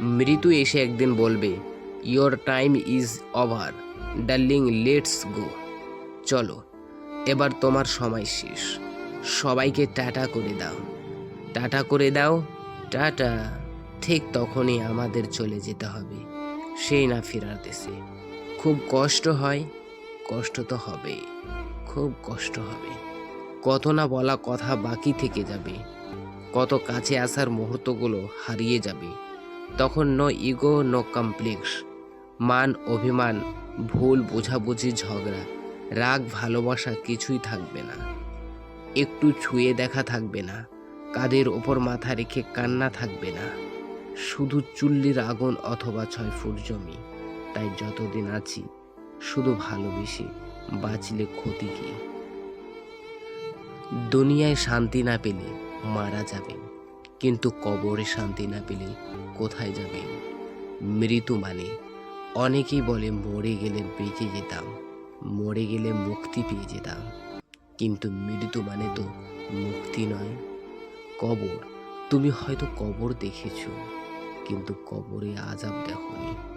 মৃত্যু এসে একদিন বলবে your time is over darling let's go চলো, এবার তোমার সময় শেষ। সবাইকে টাটা করে দাও। টাটা করে দাও, টাটা। ঠিক তখনই আমাদের চলে যেতে হবে। সেই না ফেরার দেশে। খুব কষ্ট হয়, কষ্ট তো হবে খুব কষ্ট হবে। কত না বলা কথা বাকি থেকে যাবে। কত কাছে আসার মুহূর্তগুলো হারিয়ে যাবে। তখন নো ইগো, নো কমপ্লেক্স। মান, অভিমান, ভুল, বোঝাবুঝি, ঝগড়া, রাগ, ভালোবাসা কিছুই থাকবে না। একটু ছুঁয়ে দেখা থাকবে না। কাদের ওপর মাথা রেখে কান্না থাকবে না। শুধু চুল্লির আগুন অথবা ছয় ফুট জমি। তাই যতদিন আছি, শুধু ভালোবেসে বাঁচলে ক্ষতি কি? দুনিয়ায় শান্তি না পেলে মারা যাবেন কিন্তু কবরে শান্তি না পেলে কোথায় যাবে? মৃত্যু মানে অনেকেই বলে মরে গেলে বেঁচে যেতাম, মরে গেলে মুক্তি পেয়ে যেতাম। কিন্তু মৃত্যু মানে তো মুক্তি নয়। কবর, তুমি হয়তো কবর দেখেছ, কিন্তু কবরে আজাব দেখোনি।